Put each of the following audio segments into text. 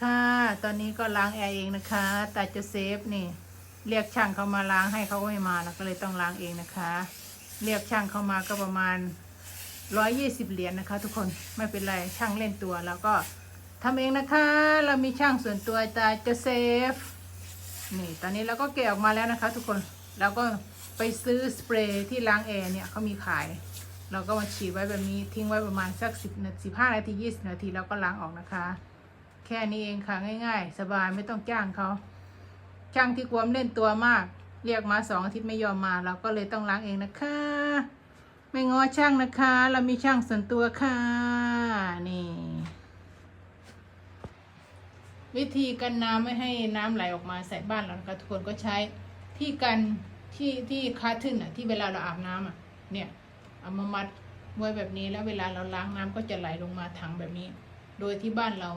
ค่ะ ตอนนี้ก็ล้างแอร์เองนะคะ แตาจะเซฟนี่ เรียกช่างเขามาล้างให้เขาก็ไม่มาเราก็เลยต้องล้างเองนะคะ เรียกช่างเขามาก็ประมาณร้อยยี่สิบเหรียญนะคะ ทุกคนไม่เป็นไรช่างเล่นตัวแล้วก็ทำเองนะคะ เรามีช่างส่วนตัวตาจะเซฟนี่ตอนนี้เราก็แกะออกมาแล้วนะคะ ทุกคนเราก็ไปซื้อสเปรย์ที่ล้างแอร์เนี่ยเขามีขาย เราก็มาฉีดไว้แบบนี้ทิ้งไว้ประมาณสักสิบนาทีสิบห้านาทียี่สิบนาทีแล้วก็ล้างออกนะคะ ค่นี้เองค่ะง่าย ๆ สบายไม่ต้องจ้างเขาช่างที่ความเล่นตัวมาก เรียกมาสองอาทิตย์ไม่ยอมมาเราก็เลยต้องล้างเองนะคะ ไม่ง้อช่างนะคะ เรามีช่างส่วนตัวค่ะนี่ วิธีกันน้ำไม่ให้น้ำไหลออกมาใส่บ้านเรานะคะทุกคนก็ใช้ที่กันที่ที่คาทึนอะ ที่เวลาเราอาบน้ำอะ เนี่ยเอามามัดไว้แบบนี้แล้วเวลาเราล้างน้ำก็จะไหลลงมาถังแบบนี้ โดยที่บ้านเรา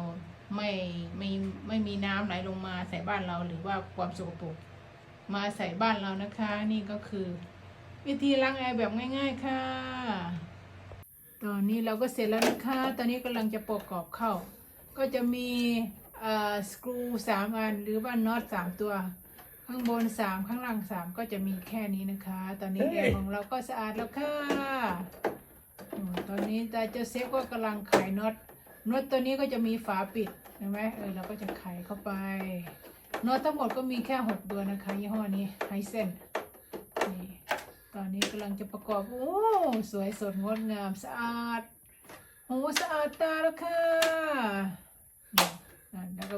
ไม่ไม่ไม่มีน้ำไหลลงมาใส่บ้านเราหรือว่าความสกปรกมาใส่บ้านเรานะคะ นี่ก็คือ วิธีล้างแอร์แบบง่าย ๆค่ะ ตอนนี้เราก็เสร็จแล้วนะคะ ตอนนี้กำลังจะประกอบเข้า ก็จะมีเอ่อสกรูสามอันหรือว่าน็อตสามตัว ข้างบนสามข้างล่างสามก็จะมีแค่นี้นะคะ ตอนนี้แอร์ของเราก็สะอาดแล้วค่ะตอนนี้ตาเจ้าเซฟก็กำลังไขน็อต นวดตัวนี้ก็จะมีฝาปิดเห็นไหมเออเราก็จะไขเข้าไปนวดทั้งหมดก็มีแค่หกตัวนะคะยี่ห้อนี้ไฮเซนนี่ตอนนี้กำลังจะประกอบ โอ้สวยสดงดงามสะอาดโอ้สะอาดตาแล้วค่ะนี่อะแล้วก็